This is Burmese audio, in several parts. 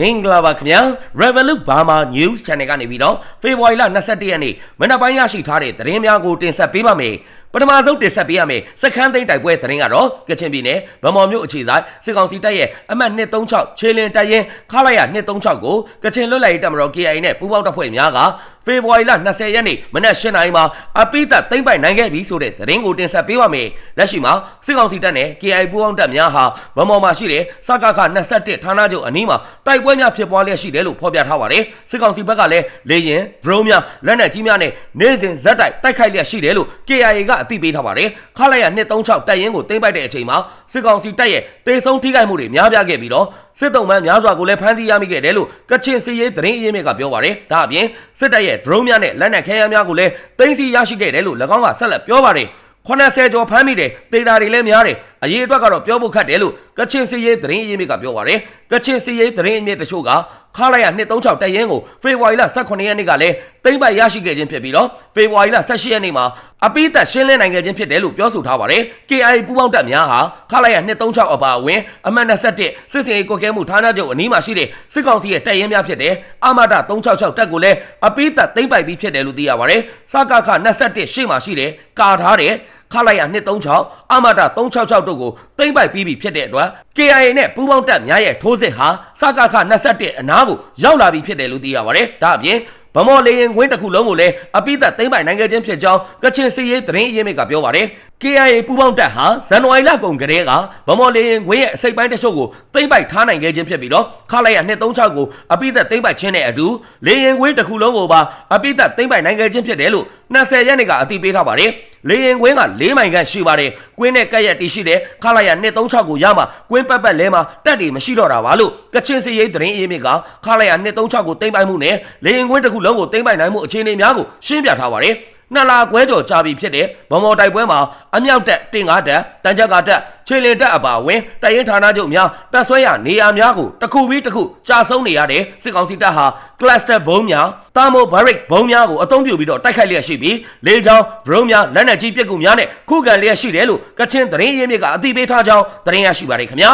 မင်္ဂလာပါခင်ဗျာ Revolut Burma News Channel ကနေပြီးတော့ဖေဖော်ဝါရီလ22ရက်နေ့မနက်ပိုင်းရရှိထားတဲ့သတင်းများကိုတင်ဆက်ပေးပါမယ်ပထမဆုံးတင်ဆက်ပေးရမယ်စခန်းသိမ်းတိုက်ပွဲသတင်းကတော့ကချင်ပြည်နယ်ဗမော်မြို့အခြေဆိုင်စစ်ကောင်စီတပ်ရဲ့အမှတ်236ခြေလင်တပ်ရင်ခလာရ236ကိုကချင်လွတ်လပ်ရေးတပ်မတော် KIA နဲ့ပူးပေါင်းတပ်ဖွဲ့များကဖေဖော်ဝါရီလ20ရက်နေ့မနက်8နာရီမှာအပိသက်သိမ်းပိုက်နိုင်ခဲ့ပြီဆိုတဲ့သတင်းကိုတင်ဆက်ပေးပါမယ်လက်ရှိမှာစစ်ကောင်စီတပ်နဲ့ KIA ပူးပေါင်းတပ်များဟာဗမော်မှာရှိတဲ့စကခ21ဌာနချုပ်အနီးမှာတိုက်ပွဲများဖြစ်ပွားလျက်ရှိတယ်လို့ဖော်ပြထားပါတယ်စစ်ကောင်စီဘက်ကလည်းလေရင် drone များလက်နက်ကြီးများနဲ့နေ့စဉ်ဇက်တိုက်တိုက်ခိုက်လျက်ရှိတယ်လို့ KIA ကအသိပေးထားပါတယ်ခလာရ236တပ်ရင်းကိုသိမ်းပိုက်တဲ့အချိန်မှာစစ်ကောင်စီတပ်ရဲ့တေဆုံးထိခိုက်မှုတွေများပြားခဲ့ပြီးတော့စစ်တုံးမှန်းများစွာကိုလည်းဖမ်းဆီးရမိခဲ့တယ်လို့ကချင်စီရေးသတင်းအရင်းမြစ်ကပြောပါတယ်ဒါအပြင်စစ်တပ်ရဲ့ drone များနဲ့လက်နက်ခဲယမ်းများကိုလည်းသိမ်းဆည်းရရှိခဲ့တယ်လို့၎င်းကဆက်လက်ပြောပါတယ်80ကျော်ဖမ်းမိတယ်တေတာတွေလည်းများတယ်အရေးအတွက်ကတော့ပြောဖို့ခက်တယ်လို့ကချင်စီရေးသတင်းအရင်းမြစ်ကပြောပါတယ်ကချင်စီရေးသတင်းအရင်းမြစ်တချို့က ခလာရ236တပ်ရင်းကိုဖေဖော်ဝါရီလ18ရက်နေ့ကလည်းသိမ်းပိုက်ရရှိခဲ့ခြင်းဖြစ်ပြီးတော့ဖေဖော်ဝါရီလ18ရက်နေ့မှာအပိသက်ရှင်းလင်းနိုင်ခဲ့ခြင်းဖြစ်တယ်လို့ပြောဆိုထားပါတယ် KI ပူးပေါင်းတပ်များဟာခလာရ236အပါအဝင်အမှတ်21စစ်စင်ရေးကွက်ကဲမှုဌာနချုပ်အနီးမှာရှိတဲ့စစ်ကောင်စီရဲ့တပ်ရင်းများဖြစ်တဲ့အာမဒ366တပ်ကိုလည်းအပိသက်သိမ်းပိုက်ပြီးဖြစ်တယ်လို့သိရပါတယ်စကခ21ရှေ့မှာရှိတဲ့ကာထားတဲ့ ခလာရ236အမတာ366တို့ကိုသိမ့်ပိုက်ပြီးပြီဖြစ်တဲ့အတွက် KIA နဲ့ပူးပေါင်းတပ်များရဲ့ထိုးစစ်ဟာစကခ21အနားကိုရောက်လာပြီဖြစ်တယ်လို့သိရပါတယ်။ဒါအပြင်ဗမော်လေရင်ကွင်းတစ်ခုလုံးကိုလည်းအပိသက်သိမ့်ပိုက်နိုင်ခဲ့ခြင်းဖြစ်ကြောင်းကချင်စီရေးသတင်းအရင်းမြစ်ကပြောပါတယ်။ KIA ပူးပေါင်းတပ်ဟာဇန်နဝါရီလကုန်ကတည်းကဗမော်လေရင်ခွင်းရဲ့အစိပ်ပိုင်းတချို့ကိုသိမ့်ပိုက်ထားနိုင်ခဲ့ခြင်းဖြစ်ပြီးတော့ခလိုက်ရ236ကိုအပိသက်သိမ့်ပိုက်ခြင်းနဲ့အတူလေရင်ခွင်းတစ်ခုလုံးကိုပါအပိသက်သိမ့်ပိုက်နိုင်ခဲ့ခြင်းဖြစ်တယ်လို့20ရက်နေ့ကအသိပေးထားပါတယ် လေရင်ခွင်းက၄မိုင်ခန့်ရှိပါတယ်ကွင်းနဲ့ကက်ရက်တီရှိတဲ့ခလိုက်ရ236ကိုရမှာကွင်းပတ်ပတ်လဲမှာတက်တွေမရှိတော့တာပါလို့ကချင်စီရေးသတင်းအေးမြစ်ကခလိုက်ရ236ကိုသိမ့်ပိုက်မှုနဲ့လေရင်ခွင်းတစ်ခုလုံးကိုသိမ့်ပိုက်နိုင်မှုအခြေအနေများကိုရှင်းပြထားပါတယ် နှစ်လခွဲကျော်ကြာပြီဖြစ်တဲ့ဗမော်တိုက်ပွဲမှာအမြောက်တက်တင်ကားတက်တန်ချက်ကတက်ခြေလင်တက်အပါဝင်တရင်ဌာနချုပ်များတပ်ဆွဲရနေရာများကိုတစ်ခုပြီးတစ်ခုကြာဆုံးနေရတဲ့စစ်ကောင်စီတပ်ဟာ cluster ဘုံများတာမိုဘရိတ်ဘုံများကိုအသုံးပြုပြီးတော့တိုက်ခိုက်လျက်ရှိပြီးလေကြောင်း drone များလက်နက်ကြီးပစ်ကူများနဲ့ခုခံလျက်ရှိတယ်လို့ကချင်သတင်းရင်းမြစ်ကအသိပေးထားကြောင်းသတင်းရရှိပါတယ်ခင်ဗျာ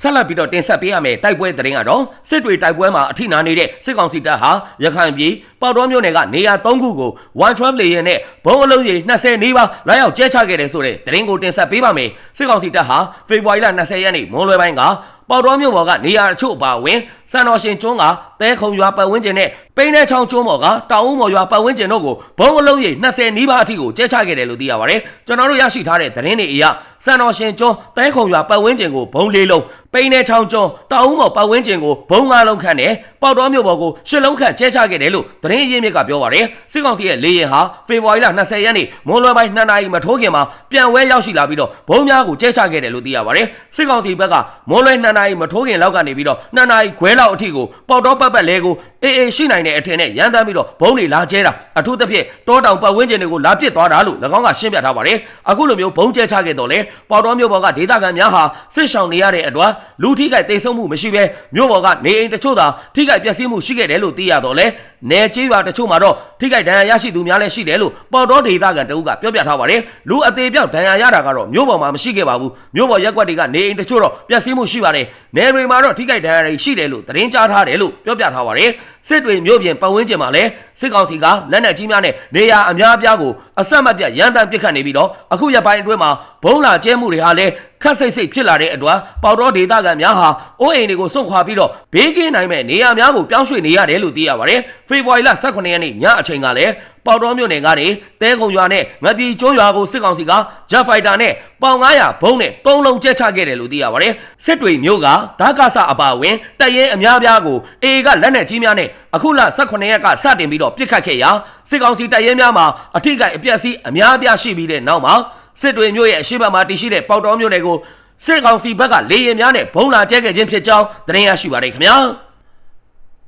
ဆက်လက်ပြီးတော့တင်ဆက်ပေးရမယ်တိုက်ပွဲသတင်းကတော့စစ်တွေတိုက်ပွဲမှာအထိနာနေတဲ့စစ်ကောင်စီတပ်ဟာရခိုင်ပြည်ပေါတော်မြို့နယ်ကနေရာ3ခုကို112လေယာဉ်နဲ့ဘုံအလုံးကြီး20နီးပါးလာရောက်ကျဲချခဲ့တယ်ဆိုတဲ့သတင်းကိုတင်ဆက်ပေးပါမယ်စစ်ကောင်စီတပ်ဟာဖေဖော်ဝါရီလ20ရက်နေ့မွန်းလွဲပိုင်းကပေါတော်မြို့ပေါ်ကနေရာအချို့အပါအဝင် စံတော်ရှင်ကျွန်းကတဲခုံရွာပတ်ဝန်းကျင်နဲ့ပိန်းတဲ့ချောင်းကျွန်းပေါ်ကတောင်ဦးမော်ရွာပတ်ဝန်းကျင်တို့ကိုဘုံအလုံးကြီး20နီးပါးအထိကိုကျဲချခဲ့တယ်လို့သိရပါတယ်ကျွန်တော်တို့ရရှိထားတဲ့သတင်းတွေအရစံတော်ရှင်ကျွန်းတဲခုံရွာပတ်ဝန်းကျင်ကိုဘုံလေးလုံးပိန်းတဲ့ချောင်းကျွန်းတောင်ဦးမော်ပတ်ဝန်းကျင်ကိုဘုံငါးလုံးခန့်နဲ့ပေါတော်မြို့ပေါ်ကိုရှစ်လုံးခန့်ကျဲချခဲ့တယ်လို့သတင်းရင်းမြစ်ကပြောပါတယ်စစ်ကောင်စီရဲ့လေရင်ဟာဖေဖော်ဝါရီလ20ရက်နေ့မွန်းလွဲပိုင်း2နာရီမထိုးခင်မှာပြန်ဝဲရောက်ရှိလာပြီးတော့ဘုံများကိုကျဲချခဲ့တယ်လို့သိရပါတယ်စစ်ကောင်စီဘက်ကမွန်းလွဲ2နာရီမထိုးခင်လောက်ကနေပြီးတော့2နာရီခွဲလောက်အထိကိုပေါတော်ပတ်ပတ်လဲကို အေးအေးရှိနိုင်တဲ့အထင်နဲ့ရန်တမ်းပြီးတော့ဘုံတွေလာကျဲတာအထူးသဖြင့်တောတောင်ပတ်ဝန်းကျင်တွေကိုလာပစ်သွားတာလို့၎င်းကရှင်းပြထားပါတယ်အခုလိုမျိုးဘုံကျဲချခဲ့တော့လေပေါတော်မြို့ပေါ်ကဒေသခံများဟာစစ်ဆောင်နေရတဲ့အတွက်လူထိခိုက်တိတ်ဆုံးမှုမရှိဘဲမြို့ပေါ်ကနေအိမ်တချို့သာထိခိုက်ပျက်စီးမှုရှိခဲ့တယ်လို့သိရတော့လေနယ်ကျေးရွာတချို့မှာတော့ထိခိုက်ဒဏ်ရာရရှိသူများလည်းရှိတယ်လို့ပေါ်တော်ဒေသခံတအုပ်ကပြောပြထားပါတယ်လူအသေးပြောက်ဒဏ်ရာရတာကတော့မြို့ပေါ်မှာမရှိခဲ့ပါဘူးမြို့ပေါ်ရက်ကွက်တွေကနေအိမ်တချို့တော့ပျက်စီးမှုရှိပါတယ်နယ်တွေမှာတော့ထိခိုက်ဒဏ်ရာတွေရှိတယ်လို့သတင်းကြားထားတယ်လို့ပြောပြထားပါတယ် စစ်တွေမြို့ပြင်ပတ်ဝန်းကျင်မှာလည်းစစ်ကောင်စီကလက်နက်ကြီးများနဲ့နေရာအများအပြားကိုအဆက်မပြတ်ရန်တမ်းပစ်ခတ်နေပြီးတော့အခုရက်ပိုင်းအတွင်းမှာဘုံလာကျဲမှုတွေဟာလည်း ခက်စိတ်စိတ်ဖြစ်လာတဲ့အတွက်ပေါတော်ဒေသခံများဟာအိုးအိမ်တွေကိုစွန့်ခွာပြီးတော့ဘေးကင်းနိုင်မဲ့နေရာများကိုပြောင်းရွှေ့နေရတယ်လို့သိရပါတယ်ဖေဖော်ဝါရီလ18ရက်နေ့ညအချိန်ကလည်းပေါတော်မြို့နယ်ကနေတဲခုံရွာနဲ့ငပီကျွန်းရွာကိုစစ်ကောင်စီကဂျက်ဖိုက်တာနဲ့ပေါင်900ဘုံနဲ့သုံးလုံးကျဲချခဲ့တယ်လို့သိရပါတယ်စစ်တွေမြို့ကဓာကဆအပါဝင်တရဲအများပြားကိုအေကလက်နက်ကြီးများနဲ့အခုလ18ရက်ကစတင်ပြီးတော့ပြစ်ခတ်ခဲ့ရာစစ်ကောင်စီတရဲများမှာအထိကိအပျက်စီးအများပြားရှိပြီးတဲ့နောက်မှာ စစ်တွေမြို့ရဲ့အရှိတ်မှာတည်ရှိတဲ့ပေါတော်မြို့နယ်ကိုစစ်ကောင်စီဘက်ကလေရင်များနဲ့ဘုံလာကျဲခဲ့ခြင်းဖြစ်ကြောင်းသတင်းရရှိပါတယ်ခင်ဗျာ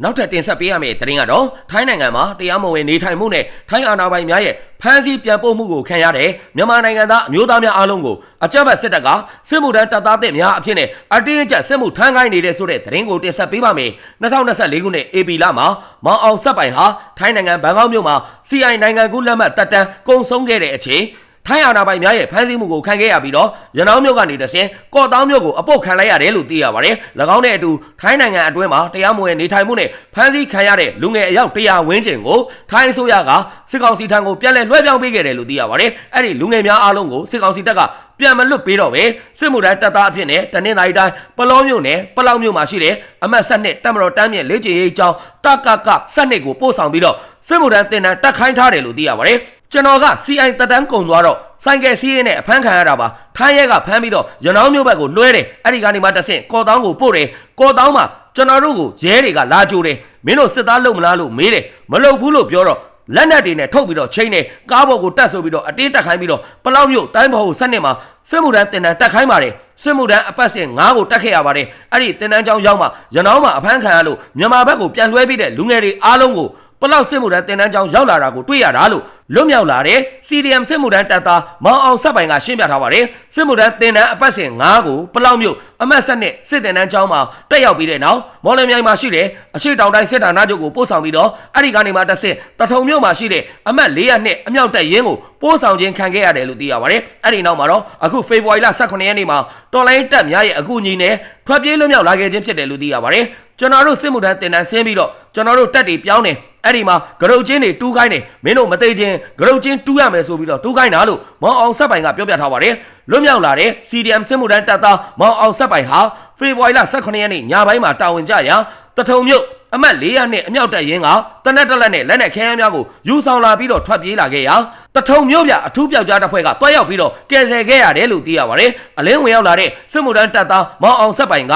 နောက်ထပ်တင်ဆက်ပေးရမယ့်သတင်းကတော့ထိုင်းနိုင်ငံမှာတရားမဝင်နေထိုင်မှုနဲ့ထိုင်းအာဏာပိုင်များရဲ့ဖမ်းဆီးပြန်ပို့မှုကိုခံရတဲ့မြန်မာနိုင်ငံသားအမျိုးသားများအားလုံးကိုအကြမ်းဖက်စစ်တပ်ကစစ်မှုထမ်းတပ်သားသစ်များအဖြစ်နဲ့အတင်းအကျပ်စစ်မှုထမ်းခိုင်းနေတဲ့ဆိုတဲ့သတင်းကိုတင်ဆက်ပေးပါမယ်2024ခုနှစ် AP လမှာမောင်အောင်ဆက်ပိုင်ဟာထိုင်းနိုင်ငံဘန်ကောက်မြို့မှာ CI နိုင်ငံကူးလက်မှတ်တက်တန်းကုံဆုံးခဲ့တဲ့အချိန် ထိုင်းအာဏာပိုင်များရဲ့ဖမ်းဆီးမှုကိုခံခဲ့ရပြီးတော့ရနောင်းမြို့ကနေတဆင်ကော့တောင်းမြို့ကိုအပုတ်ခံလိုက်ရတယ်လို့သိရပါတယ်၎င်းနဲ့အတူထိုင်းနိုင်ငံအတွင်းမှာတရားမဝင်နေထိုင်မှုနဲ့ဖမ်းဆီးခံရတဲ့လူငယ်အယောက်100ဝန်းကျင်ကိုထိုင်းအစိုးရကစစ်ကောင်စီထံကိုပြန်လည်လွှဲပြောင်းပေးခဲ့တယ်လို့သိရပါတယ်အဲ့ဒီလူငယ်များအားလုံးကိုစစ်ကောင်စီတပ်ကပြန်မလွတ်ပေးတော့ပဲစစ်မှုထမ်းတပ်သားအဖြစ်နဲ့တနင်္သာရီတိုင်းပလောမြို့နယ်ပလောက်မြို့မှာရှိတဲ့အမတ်ဆက်နှစ်တပ်မတော်တမ်းမြင့်လေ့ကျင့်ရေးအကြောင်းတကကဆက်နှစ်ကိုပို့ဆောင်ပြီးတော့စစ်မှုထမ်းတင်တန်းတက်ခိုင်းထားတယ်လို့သိရပါတယ် ကျွန်တော်က CI တက်တန်းကုံသွားတော့ဆိုင်ကယ်စီးရင်နဲ့အဖမ်းခံရတာပါထိုင်းရဲကဖမ်းပြီးတော့ရနောင်းမြို့ဘက်ကိုလွှဲတယ်အဲ့ဒီကနေမှတဆင့်ကော်တောင်းကိုပို့တယ်ကော်တောင်းမှာကျွန်တော်တို့ကိုရဲတွေကလာကြိုတယ်မင်းတို့စစ်သားလုံမလားလို့မေးတယ်မလုံဘူးလို့ပြောတော့လက်နက်တွေနဲ့ထုတ်ပြီးတော့ချိန်နေကားပေါ်ကိုတက်ဆိုပြီးတော့အတင်းတက်ခိုင်းပြီးတော့ပလောက်မြို့တိုင်းဘော်ကိုဆက်နေမှာစစ်မှုထမ်းတင်တန်းတက်ခိုင်းပါတယ်စစ်မှုထမ်းအပတ်စဉ်9ကိုတက်ခဲ့ရပါတယ်အဲ့ဒီတင်တန်းကျောင်းရောက်မှရနောင်းမှာအဖမ်းခံရလို့မြန်မာဘက်ကိုပြန်လွှဲပြီးတဲ့လူငယ်တွေအားလုံးကို ပလောက်စစ်မှုထမ်းတင်တန်းကျောင်းရောက်လာတာကိုတွေ့ရတာလို့လွတ်မြောက်လာတဲ့ CDM စစ်မှုထမ်းတပ်သားမောင်အောင်ဆက်ပိုင်ကရှင်းပြထားပါတယ်စစ်မှုထမ်းတင်တန်းအပတ်စဉ်9ကိုပလောက်မြို့အမတ်ဆက်နဲ့စစ်တင်တန်းကျောင်းမှာတက်ရောက်ပြီးတဲ့နောက်မော်လမြိုင်မှာရှိတဲ့အရှိတောင်တိုင်းစစ်ဌာနချုပ်ကိုပို့ဆောင်ပြီးတော့အဲ့ဒီကနေမှတက်စစ်တထုံမြို့မှာရှိတဲ့အမတ်400နဲ့အမြောက်တပ်ရင်းကိုပို့ဆောင်ခြင်းခံခဲ့ရတယ်လို့သိရပါတယ်အဲ့ဒီနောက်မှာတော့အခုဖေဖော်ဝါရီလ18ရက်နေ့မှာတော်လိုင်းတပ်များရဲ့အကူအညီနဲ့ထွက်ပြေးလွတ်မြောက်လာခဲ့ခြင်းဖြစ်တယ်လို့သိရပါတယ် ကျွန်တော်တို့စစ်မှုထမ်းတင်တန်းဆင်းပြီးတော့ကျွန်တော်တို့တက်တွေပြောင်းတယ်အဲ့ဒီမှာဂရုတ်ချင်းတွေတူးခိုင်းတယ်မင်းတို့မသိချင်းဂရုတ်ချင်းတူးရမယ်ဆိုပြီးတော့တူးခိုင်းတာလို့မောင်အောင်ဆက်ပိုင်ကပြောပြထားပါတယ်လွတ်မြောက်လာတဲ့ CDM စစ်မှုထမ်းတပ်သားမောင်အောင်ဆက်ပိုင်ဟာဖေဖော်ဝါရီလ18ရက်နေ့ညပိုင်းမှာတာဝန်ကျရာတထုံမြို့ အမတ်400နဲ့အမြောက်တပ်ရင်းကတနက်တက်လက်နဲ့လက်နက်ခဲယမ်းများကိုယူဆောင်လာပြီးတော့ထွက်ပြေးလာခဲ့ရာတထုံမြို့ပြအထူးပြောက်ကြားတပ်ဖွဲ့ကတွားရောက်ပြီးတော့ကယ်ဆယ်ခဲ့ရတယ်လို့သိရပါတယ်အလင်းဝင်ရောက်လာတဲ့စစ်မှုထမ်းတပ်သားမောင်အောင်ဆက်ပိုင်က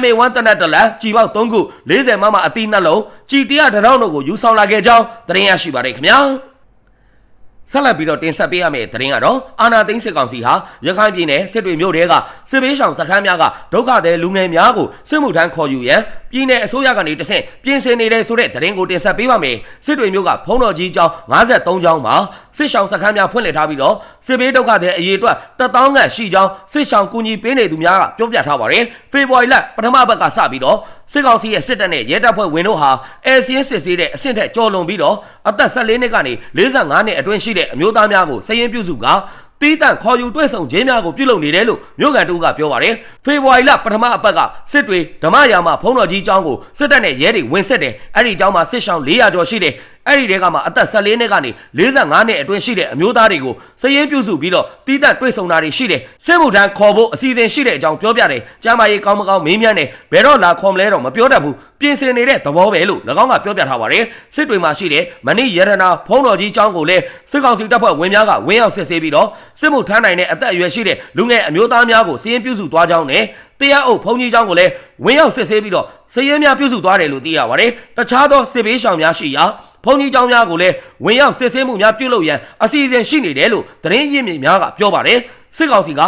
MA1 တနက်တက်လက်ကြီးပေါက်3ခု40မမအသီးနှလုံးကြီး100တရောင်းတို့ကိုယူဆောင်လာခဲ့ကြောင်းသတင်းရရှိပါတယ်ခင်ဗျာ ဆက်လက်ပြီးတော့တင်ဆက်ပေးရမယ့်သတင်းကတော့အာနာသိန်းစစ်ကောင်စီဟာရခိုင်ပြည်နယ်စစ်တွေမြို့တဲကစစ်ဘေးရှောင်စခန်းများကဒုက္ခသည်လူငယ်များကိုစစ်မှုထမ်းခေါ်ယူရန်ပြည်내အစိုးရကနေတဆင့်ပြင်ဆင်နေတဲ့ဆိုတဲ့သတင်းကိုတင်ဆက်ပေးပါမယ်စစ်တွေမြို့ကဖုံးတော်ကြီးကျောင်း53ကျောင်းမှာစစ်ရှောင်စခန်းများဖွင့်လှစ်ထားပြီးတော့စစ်ဘေးဒုက္ခသည်အရေးအတွက်တထောင်ခန့်ရှိကြောင်းစစ်ရှောင်ကူညီပေးနေသူများကပြောပြထားပါတယ်ဖေဖော်ဝါရီလပထမဘက်ကစပြီးတော့စစ်ကောင်စီရဲ့စစ်တပ်နဲ့ရဲတပ်ဖွဲ့ဝင်တို့ဟာအဲစင်းစစ်ဆေးတဲ့အဆင့်ထက်ကျော်လွန်ပြီးတော့အသက်14နှစ်ကနေ45နှစ်အတွင်းရှိတဲ့အမျိုးသားများကိုစည်ရင်ပြုစုကတီးတန့်ခေါ်ယူတွဲဆောင်ခြင်းများကိုပြုလုပ်နေတယ်လို့မြို့ကန်တူကပြောပါတယ်ဖေဖော်ဝါရီလပထမအပတ်ကစစ်တွေဓမ္မရာမှာဖုံးတော်ကြီးကျောင်းကိုစစ်တပ်နဲ့ရဲတွေဝင်ဆက်တယ်အဲ့ဒီကျောင်းမှာစစ်ရှောင်း400ကျော်ရှိတယ် အဲ့ဒီတဲကမှအသက်14နှစ်ကနေ45နှစ်အတွင်းရှိတဲ့အမျိုးသားတွေကိုစည်ရင်ပြုစုပြီးတော့တီးတန့်တွဲဆောင်တာတွေရှိတယ်စစ်မှုထမ်းခေါ်ဖို့အစီအစဉ်ရှိတဲ့အကြောင်းပြောပြတယ်ကျမ်းမာရေးကောင်းမကောင်းမေးမြန်းတယ်ဘယ်တော့လာခေါ်မလဲတော့မပြောတတ်ဘူးပြင်ဆင်နေတဲ့သဘောပဲလို့၎င်းကပြောပြထားပါတယ်စစ်တွေမှာရှိတဲ့မဏိရတနာဖုံးတော်ကြီးကျောင်းကိုလည်းစစ်ကောင်စီတပ်ဖွဲ့ဝင်များကဝင်းရောက်စစ်ဆေးပြီးတော့စစ်မှုထမ်းနိုင်တဲ့အသက်အရွယ်ရှိတဲ့လူငယ်အမျိုးသားများကိုစီးရင်ပြုစုသွားကြောင်းနဲ့ တရားအုပ်ဘုံကြီးကျောင်းကိုလည်းဝင်းရောက်စစ်ဆေးပြီးတော့စည်ရင်များပြုစုသွားတယ်လို့သိရပါတယ်တခြားသောစစ်ဘေးရှောင်များရှိရာဘုံကြီးကျောင်းများကိုလည်းဝင်ရောက်စစ်ဆေးမှုများပြုလုပ်ရန်အစီအစဉ်ရှိနေတယ်လို့သတင်းရင်းမြစ်များကပြောပါတယ်စစ်ကောင်စီက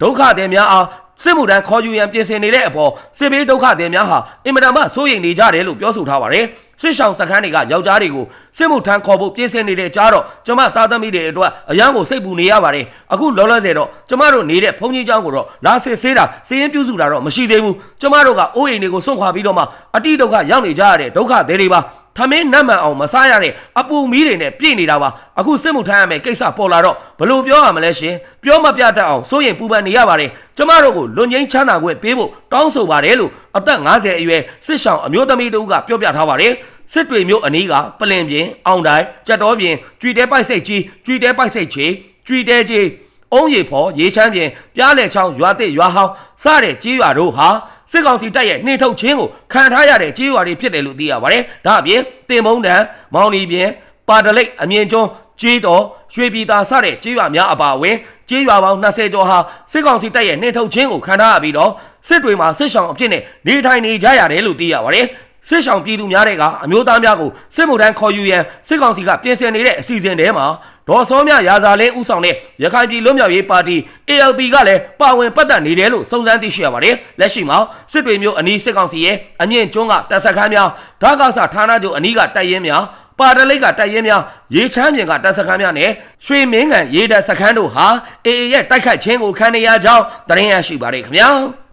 ဒုက္ခသည်များအားစစ်မှုထမ်းခေါ်ယူရန်ပြင်ဆင်နေတဲ့အပေါ်စစ်ဘေးဒုက္ခသည်များဟာအင်မတန်မှစိုးရိမ်နေကြတယ်လို့ပြောဆိုထားပါတယ် စစ်ဆောင်စခန်းတွေကယောက်ျားတွေကိုစစ်မှုထမ်းခေါ်ဖို့ပြင်ဆင်နေတဲ့ကြားတော့ကျမသားသမီးတွေအတွက်အရန်ကိုစိတ်ပူနေရပါတယ်အခုလောလောဆယ်တော့ကျမတို့နေတဲ့ဘုံကြီးကျောင်းကိုတော့လာစစ်ဆေးတာစည်ရင်ပြုစုတာတော့မရှိသေးဘူးကျမတို့ကအိုးအိမ်တွေကိုစွန့်ခွာပြီးတော့မှအတိဒုက္ခရောက်နေကြရတဲ့ဒုက္ခတွေတွေပါ ထမင်းနတ်မှန်အောင်မစားရတဲ့အပူမီးတွေနဲ့ပြည့်နေတာပါအခုစစ်မှုထမ်းရမယ်ကိစ္စပေါ်လာတော့ဘလို့ပြောရမလဲရှင်ပြောမပြတတ်အောင်စိုးရင်ပူပန်နေရပါတယ်ကျမတို့ကိုလွန်ငင်းချမ်းသာခွင့်ပေးဖို့တောင်းဆိုပါတယ်လို့အသက်50အရွယ်စစ်ဆောင်အမျိုးသမီးတို့ကပြောပြထားပါတယ်စစ်တွေမျိုးအနီးကပလင်ပြင်အောင်တိုင်းကြက်တော်ပြင်ကြွေတဲပိုက်စိတ်ကြီးကြွေတဲပိုက်စိတ်ချေကြွေတဲကြီးအုံးရီဖော်ရေချမ်းပြင်ပြားလေချောင်းရွာတစ်ရွာဟောင်းစတဲ့ကြီးရွာတို့ဟာ စစ်ကောင်စီတပ်ရဲ့နှင်ထုတ်ခြင်းကိုခံထားရတဲ့ကြေးရွာတွေဖြစ်တယ်လို့သိရပါတယ်။ဒါအပြင်တင်မုံတန်မောင်လီပြင်ပါတလိတ်အမြင့်ကျွန်းကြေးတော်ရွှေပြည်သာစတဲ့ကြေးရွာများအပါအဝင်ကြေးရွာပေါင်း20ကျော်ဟာစစ်ကောင်စီတပ်ရဲ့နှင်ထုတ်ခြင်းကိုခံထားရပြီးတော့စစ်တွေမှာစစ်ဆောင်အဖြစ်နဲ့နေထိုင်နေကြရတယ်လို့သိရပါတယ်။စစ်ဆောင်ပြည်သူများတွေကအမျိုးသားများကိုစစ်မှုထမ်းခေါ်ယူရန်စစ်ကောင်စီကပြင်ဆင်နေတဲ့အစီအစဉ်ထဲမှာ ဒေါ်စောမြရာဇာလင်းဦးဆောင်တဲ့ရခိုင်ပြည်လွတ်မြောက်ရေးပါတီ ALP ကလည်းပါဝင်ပတ်သက်နေတယ်လို့စုံစမ်းသိရှိရပါတယ်။လက်ရှိမှာစစ်တွေမျိုးအနီးစစ်ကောင်စီရဲ့အမြင့်ကျွန်းကတပ်စခန်းများဓာတ်ကဆဌာနချုပ်အနီးကတပ်ရင်းများပါတလိတ်ကတပ်ရင်းများရေချမ်းပြင်ကတပ်စခန်းများနဲ့ရွှေမင်းကန်ရေတပ်စခန်းတို့ဟာ AA ရဲ့တိုက်ခိုက်ခြင်းကိုခံနေရကြောင်းသတင်းရရှိပါတယ်ခင်ဗျာ။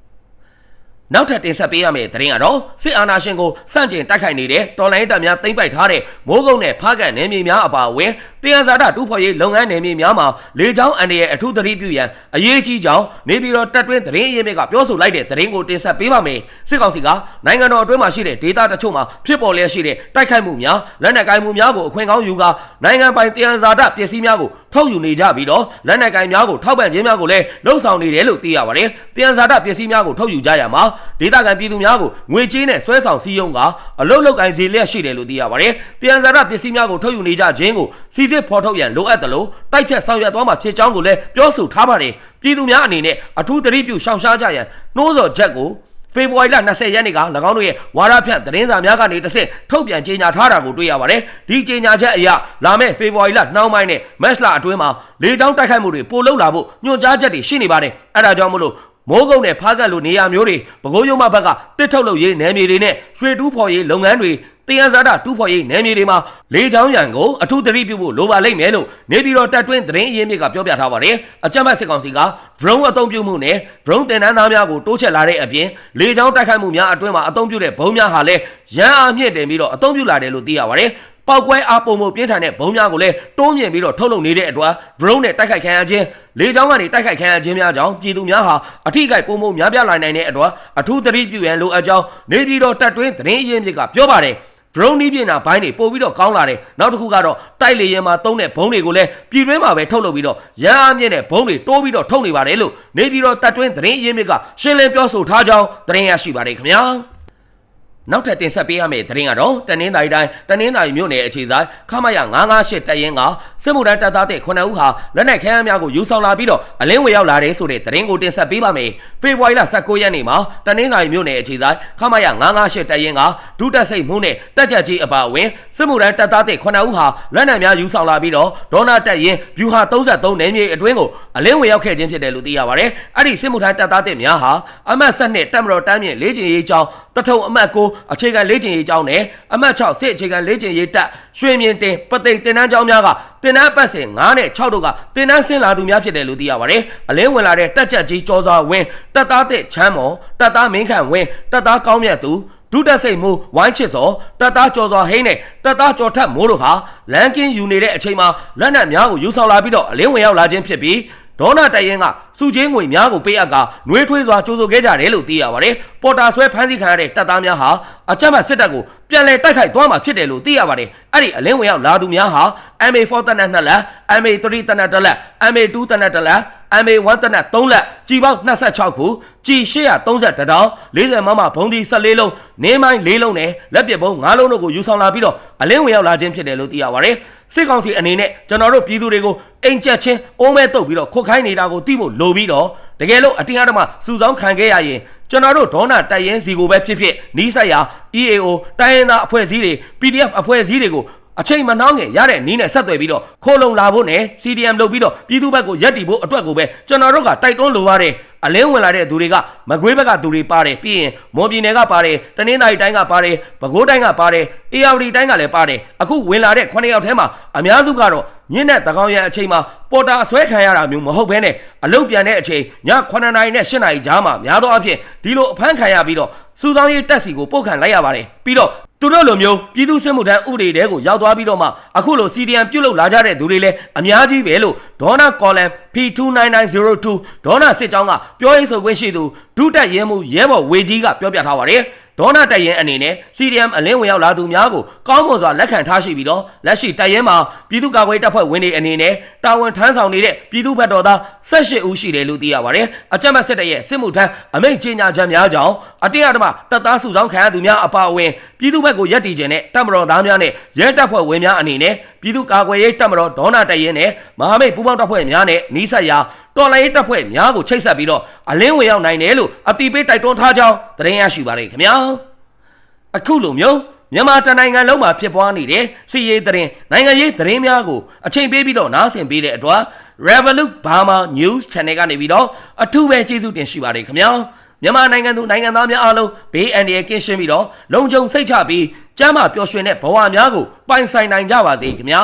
နောက်ထပ်တင်ဆက်ပေးရမယ့်သတင်းကတော့စစ်အာဏာရှင်ကိုစန့်ကျင်တိုက်ခိုက်နေတဲ့တော်လိုင်းတပ်များတင်ပိုက်ထားတဲ့မိုးကုတ်နဲ့ဖားကန်နယ်မြေများအပါအဝင်တရားစာဒတူဖော်ရေးလုပ်ငန်းနယ်မြေများမှာလေကြောင်းအန်ဒီရဲ့အထူးသတိပြုရန်အရေးကြီးကြောင်းနေပြည်တော်တပ်တွင်းသတင်းအရင်းမြစ်ကပြောဆိုလိုက်တဲ့သတင်းကိုတင်ဆက်ပေးပါမယ်စစ်ကောင်စီကနိုင်ငံတော်အတွင်းမှာရှိတဲ့ဒေသတချို့မှာဖြစ်ပေါ်လျက်ရှိတဲ့တိုက်ခိုက်မှုများလက်နက်ကိုင်မှုများကိုအခွင့်ကောင်းယူကာနိုင်ငံပိုင်တရားစာဒပစ္စည်းများကို ထုတ်ယူနေကြပြီးတော့လက်နက်ကိုင်များကိုထောက်ပံ့ခြင်းများကိုလည်းလှုံ့ဆော်နေတယ်လို့သိရပါတယ်တရားစာဒပစ္စည်းများကိုထုတ်ယူကြရမှာဒေသခံပြည်သူများကိုငွေကြေးနဲ့ဆွဲဆောင်စည်းရုံးကအလုတ်လောက်ကင်စီလျက်ရှိတယ်လို့သိရပါတယ်တရားစာဒပစ္စည်းများကိုထုတ်ယူနေကြခြင်းကိုစီစစ်ဖော်ထုတ်ရန်လိုအပ်တယ်လို့တိုက်ဖြတ်ဆောင်ရွက်သွားမှာဖြစ်ကြောင်းကိုလည်းပြောဆိုထားပါတယ်ပြည်သူများအနေနဲ့အထူးသတိပြုရှောင်ရှားကြရန်နှိုးဆော်ချက်ကို ဖေဖော်ဝါရီလ20ရက်နေ့က၎င်းတို့ရဲ့ဝါရဖြန့်သတင်းစာများကနေတစ်ဆင့်ထုတ်ပြန်ကြေညာထားတာကိုတွေ့ရပါတယ်။ဒီကြေညာချက်အရလာမယ့်ဖေဖော်ဝါရီလနှောင်းပိုင်းနဲ့မတ်လအတွင်းမှာလေကြောင်းတိုက်ခိုက်မှုတွေပိုလုပ်လာဖို့ညွှန်ကြားချက်တွေရှိနေပါတယ်။အဲဒါကြောင့်မလို့မိုးကုတ်နဲ့ဖားကတ်လိုနေရာမျိုးတွေပဲခူးရုံမဘက်ကတစ်ထုတ်လုပ်ရေးနယ်မြေတွေနဲ့ရွှေတူးဖော်ရေးလုပ်ငန်းတွေ တရားစားတာတူးဖော်ရေးနယ်မြေတွေမှာလေချောင်းရံကိုအထူးသတိပြုဖို့လိုပါလိမ့်မယ်လို့နေပြည်တော်တပ်တွင်းသတင်းအရင်းမြစ်ကပြောပြထားပါတယ်။အကြမ်းဖက်စစ်ကောင်စီက drone အသုံးပြုမှုနဲ့ drone တင်တန်းသားများကိုတိုးချဲ့လာတဲ့အပြင်လေချောင်းတိုက်ခိုက်မှုများအတွင်းမှာအသုံးပြုတဲ့ဘုံများဟာလည်းရန်အားမြင့်တင်ပြီးတော့အသုံးပြုလာတယ်လို့သိရပါတယ်။ပောက်ကွဲအားပုံမှုပြင်းထန်တဲ့ဘုံများကိုလည်းတိုးမြင့်ပြီးတော့ထုတ်လုပ်နေတဲ့အတွက် drone နဲ့တိုက်ခိုက်ခံရခြင်းလေကြောင်းကနေတိုက်ခိုက်ခံရခြင်းများကြောင့်ပြည်သူများဟာအထိကိပုံမှုများပြားလာနိုင်တဲ့အတွက်အထူးသတိပြုရန်လိုအပ်ကြောင်းနေပြည်တော်တပ်တွင်းသတင်းအရင်းမြစ်ကပြောပါတယ်။ drone နီးပြင်တာဘိုင်းတွေပို့ပြီးတော့ကောင်းလာတယ်နောက်တစ်ခုကတော့တိုက်လေရင်မှာသုံးတဲ့ဘုံတွေကိုလည်းပြည်တွင်းမှာပဲထုတ်လုပ်ပြီးတော့ရန်အားမြင့်တဲ့ဘုံတွေတိုးပြီးတော့ထုတ်နေပါတယ်လို့နေပြည်တော်တပ်တွင်းသတင်းအရင်းမြစ်ကရှင်းလင်းပြောဆိုထားကြောင်းသတင်းရရှိပါတယ်ခင်ဗျာ နောက်ထပ်တင်ဆက်ပေးရမယ့်သတင်းကတော့တနင်္သာရီတိုင်းတနင်္သာရီမြို့နယ်အခြေဆိုင်ခမရ958တပ်ရင်းကစစ်မှုထမ်းတပ်သားတဲ့9ဦးဟာလက်နက်ခဲယမ်းများကိုယူဆောင်လာပြီးတော့အလင်းဝေရောက်လာတဲ့ဆိုတဲ့သတင်းကိုတင်ဆက်ပေးပါမယ်။ဖေဖော်ဝါရီလ19ရက်နေ့မှာတနင်္သာရီမြို့နယ်အခြေဆိုင်ခမရ958တပ်ရင်းကဒုတပ်စိတ်မှုနဲ့တပ်ကြပ်ကြီးအပါအဝင်စစ်မှုထမ်းတပ်သားတဲ့9ဦးဟာလက်နက်များယူဆောင်လာပြီးတော့ဒေါနာတပ်ရင်းဗျူဟာ33နယ်မြေအတွင်းကိုအလင်းဝေရောက်ခဲ့ခြင်းဖြစ်တယ်လို့သိရပါတယ်။အဲ့ဒီစစ်မှုထမ်းတပ်သားတဲ့များဟာအမှတ်7နဲ့တပ်မတော်တမ်းမြင့်လေးကျင်ရေးကြောင်းတထုံအမှတ်9အခြေခံလေ့ကျင့်ရေးကျောင်းနဲ့အမှတ်6စစ်အခြေခံလေ့ကျင့်ရေးတပ်ရွှေမြင့်တင်ပသိမ်တင်တန်းကျောင်းများကတင်တန်းပတ်စဉ်9နဲ့6တို့ကတင်တန်းဆင်းလာသူများဖြစ်တယ်လို့သိရပါတယ်။အလင်းဝင်လာတဲ့တက်ချက်ကြီးကျော်စွာဝင်းတက်သားတဲ့ချမ်းမော်တက်သားမင်းခန့်ဝင်းတက်သားကောင်းမြတ်သူဒုတက်စိတ်မိုးဝိုင်းချစ်စောတက်သားကျော်စွာဟိန်းနဲ့တက်သားကျော်ထက်မိုးတို့ဟာလန်ကင်းယူနေတဲ့အချိန်မှာလက်နက်များကိုယူဆောင်လာပြီးတော့အလင်းဝင်ရောက်လာခြင်းဖြစ်ပြီး ဒေါနာတရင်ကစုချင်းငွေများကိုပေးအပ်ကနှွေးထွေးစွာကြိုးဆိုခဲ့ကြတယ်လို့သိရပါတယ်။ပေါ်တာဆွဲဖမ်းဆီးခံရတဲ့တပ်သားများဟာအကြမ်းဖက်စစ်တပ်ကိုပြန်လည်တိုက်ခိုက်သွားမှာဖြစ်တယ်လို့သိရပါတယ်။အဲ့ဒီအလင်းဝင်ရောက်လာသူများဟာ MA4 တနက်2လက် MA3 တနက်1လက် MA2 တနက်1လက် MA1 တနက်3လက်ကြီပေါက်26ခုကြီ830တောင်40မမဘုံဒီ14လုံးနင်းမိုင်း4လုံးနဲ့လက်ပစ်ဘုံ5လုံးတို့ကိုယူဆောင်လာပြီးတော့အလင်းဝင်ရောက်လာခြင်းဖြစ်တယ်လို့သိရပါတယ်။ စစ်ကောင်စီအနေနဲ့ကျွန်တော်တို့ပြည်သူတွေကိုအိမ်ချက်ချင်းအိုးမဲတုပ်ပြီးတော့ခုတ်ခိုင်းနေတာကိုသိဖို့လိုပြီးတော့တကယ်လို့အတင်းအဓမ္မစူဆောင်းခံခဲ့ရရင်ကျွန်တော်တို့ဒေါနာတိုက်ရင်စီကိုပဲဖြစ်ဖြစ်နီးစပ်ရာ EAO တိုင်းရင်းသားအဖွဲ့အစည်းတွေ PDF အဖွဲ့အစည်းတွေကိုအချိန်မနှောင်းငယ်ရတဲ့နီးနဲ့ဆက်သွယ်ပြီးတော့ခိုးလုံလာဖို့နဲ့ CDM လုပ်ပြီးတော့ပြည်သူဘက်ကိုရက်တီဖို့အတွက်ကိုပဲကျွန်တော်တို့ကတိုက်တွန်းလိုပါတယ် အလင်းဝင်လာတဲ့သူတွေကမကွေးဘက်ကသူတွေပါတယ်ပြီးရင်မွန်ပြည်နယ်ကပါတယ်တနင်္သာရီတိုင်းကပါတယ်ပဲခူးတိုင်းကပါတယ်အေရဝတီတိုင်းကလည်းပါတယ်အခုဝင်လာတဲ့9ယောက်ထဲမှာအများစုကတော့ညင်းတဲ့တကောင်ရံအချိန်မှာပေါ်တာအဆွဲခံရတာမျိုးမဟုတ်ဘဲနဲ့အလုတ်ပြန်တဲ့အချိန်ည9နာရီနဲ့10နာရီကြားမှာများသောအားဖြင့်ဒီလိုအဖမ်းခံရပြီးတော့စူဆောင်းရေးတက်စီကိုပို့ခံလိုက်ရပါတယ်ပြီးတော့သူတို့လိုမျိုးပြည်သူစစ်မှုထမ်းဥပဒေတဲကိုရောက်သွားပြီးတော့မှအခုလို CDM ပြုတ်လုလာကြတဲ့သူတွေလည်းအများကြီးပဲလို့ဒေါနာကော်လန် P29902 ဒေါနာစစ်ကြောင်းကပြောရေးဆိုခွင့်ရှိသူဒုတက်ရဲမှုရဲဘော်ဝေကြီးကပြောပြထားပါတယ်ဒေါနာတိုက်ရင်အနေနဲ့ CDM အလင်းဝင်ရောက်လာသူများကိုကောင်းမွန်စွာလက်ခံထားရှိပြီးတော့လက်ရှိတိုက်ရင်မှာပြည်သူ့ကာကွယ်တပ်ဖွဲ့ဝင်တွေအနေနဲ့တာဝန်ထမ်းဆောင်နေတဲ့ပြည်သူ့ဘက်တော်သား18ဦးရှိတယ်လို့သိရပါတယ်။အကြမ်းဖက်စစ်တပ်ရဲ့စစ်မှုထမ်းအမိန့်ကြေညာချက်များကြောင့်အတင်းအဓမ္မတပ်သားစုဆောင်းခံရသူများအပါအဝင်ပြည်သူ့ဘက်ကိုရပ်တည်ခြင်းနဲ့တပ်မတော်သားများနဲ့ရဲတပ်ဖွဲ့ဝင်များအနေနဲ့ပြည်သူ့ကာကွယ်ရေးတပ်မတော်ဒေါနာတိုက်ရင်နဲ့မဟာမိတ်ပူးပေါင်းတပ်ဖွဲ့များနဲ့နှီးဆက်ရာ တော်လိုင်းရေးတပ်ဖွဲ့များကိုချိတ်ဆက်ပြီးတော့အလင်းဝင်ရောက်နိုင်တယ်လို့အတိပေးတိုက်တွန်းထားကြောင်းသတင်းရရှိပါရခင်ဗျာအခုလိုမျိုးမြန်မာတနိုင်ငံလုံးမှာဖြစ်ပွားနေတဲ့စီရေးသတင်းနိုင်ငံရေးသတင်းများကိုအချိန်ပေးပြီးတော့နားဆင်ပေးတဲ့အတွက် Revolut Burma News Channel ကနေပြီးတော့အထူးပဲကျေးဇူးတင်ရှိပါတယ်ခင်ဗျာမြန်မာနိုင်ငံသူနိုင်ငံသားများအားလုံးဘေးအန္တရာယ်ကင်းရှင်းပြီးတော့လုံခြုံစိတ်ချပြီးကျမ်းမာပျော်ရွှင်တဲ့ဘဝများကိုပိုင်ဆိုင်နိုင်ကြပါစေခင်ဗျာ